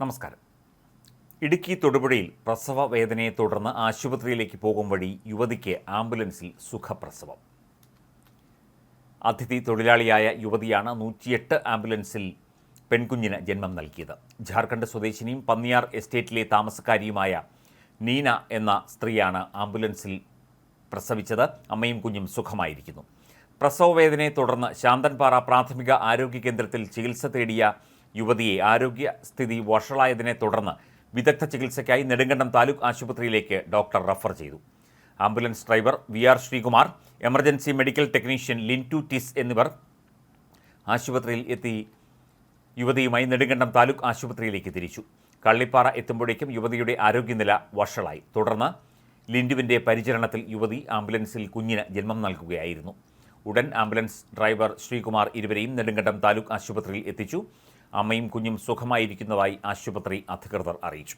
നമസ്കാരം. ഇടുക്കി തൊടുപുഴയിൽ പ്രസവ വേദനയെ തുടർന്ന് ആശുപത്രിയിലേക്ക് പോകും വഴി യുവതിക്ക് ആംബുലൻസിൽ സുഖപ്രസവം. അതിഥി തൊഴിലാളിയായ യുവതിയാണ് നൂറ്റിയെട്ട് ആംബുലൻസിൽ പെൺകുഞ്ഞിന് ജന്മം നൽകിയത്. ജാർഖണ്ഡ് സ്വദേശിനിയും പന്നിയാർ എസ്റ്റേറ്റിലെ താമസക്കാരിയുമായ നീന എന്ന സ്ത്രീയാണ് ആംബുലൻസിൽ പ്രസവിച്ചത്. അമ്മയും കുഞ്ഞും സുഖമായിരിക്കുന്നു. പ്രസവവേദനയെ തുടർന്ന് ശാന്തൻപാറ പ്രാഥമിക ആരോഗ്യ കേന്ദ്രത്തിൽ ചികിത്സ തേടിയ യുവതിയെ ആരോഗ്യസ്ഥിതി വഷളായതിനെ തുടർന്ന് വിദഗ്ധ ചികിത്സയ്ക്കായി നെടുങ്കണ്ടം താലൂക്ക് ആശുപത്രിയിലേക്ക് ഡോക്ടർ റഫർ ചെയ്തു. Ambulance driver V R Sreekumar emergency medical technician Lintu ടിസ് എന്നിവർ ആശുപത്രിയിൽ എത്തി യുവതിയുമായി നെടുങ്കണ്ടം താലൂക്ക് ആശുപത്രിയിലേക്ക് തിരിച്ചു. കള്ളിപ്പാറ എത്തുമ്പോഴേക്കും യുവതിയുടെ ആരോഗ്യനില വഷളായി. തുടർന്ന് ലിൻഡുവിന്റെ പരിചരണത്തിൽ യുവതി ആംബുലൻസിൽ കുഞ്ഞിന് ജന്മം നൽകുകയായിരുന്നു. ഉടൻ ആംബുലൻസ് ഡ്രൈവർ ശ്രീകുമാർ ഇരുവരെയും നെടുങ്കണ്ടം താലൂക്ക് ആശുപത്രിയിൽ എത്തിച്ചു. അമ്മയും കുഞ്ഞും സുഖമായിരിക്കുന്നതായി ആശുപത്രി അധികൃതർ അറിയിച്ചു